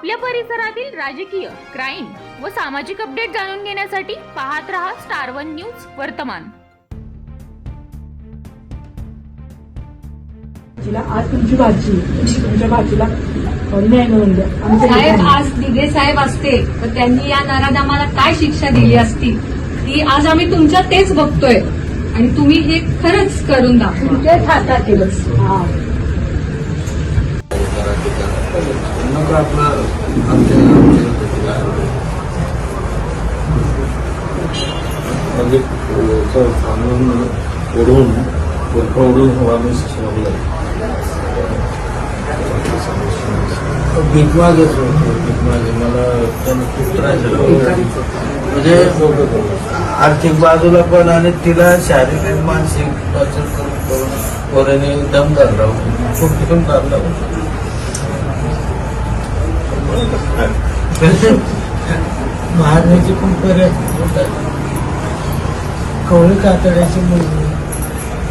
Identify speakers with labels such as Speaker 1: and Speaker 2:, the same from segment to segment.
Speaker 1: आपल्या परिसरातील राजकीय क्राईम व सामाजिक अपडेट जाणून घेण्यासाठी पाहत रहा स्टार वन न्यूज वर्तमान.
Speaker 2: आज तुमची भाजी तुमच्या भाजीला न्याय मिळून द्या.
Speaker 3: साहेब. आज दिघे साहेब असते तर त्यांनी या नराधामाला काय शिक्षा दिली असती? ती आज आम्ही तुमच्या तेच बघतोय. आणि तुम्ही हे खरंच करून दाखवा.
Speaker 2: हातात आहे बस हा
Speaker 4: मग आपलं आमच्या आमच्या म्हणजे सांगून ओढून वरपं ओढून हवा मी सोडलं भीक मागेच होतो भीक मला त्यानं खूप त्रास झाला. म्हणजे आर्थिक बाजूला पण आणि तिला शारीरिक मानसिक टॉर्चर करून करून पोराने दम धरला. खूप तिथून काढला.
Speaker 5: मारण्याची पण पर्याय कवळी कातड्याची मुलगी.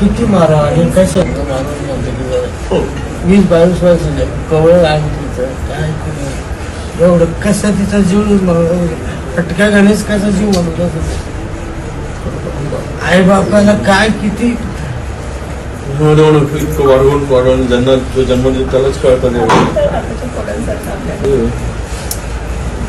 Speaker 5: किती मारा आणि कशा माणूस म्हणतो की जरा, वीस बावीस वर्षाचे कवळ आहे तिचं. काय एवढं कसा तिचा जीव फटका गणेश कसा जीव म्हणत आई बापाला काय किती?
Speaker 4: वाढवून वाढवून ज्यांना जो जन्म त्यालाच कळतं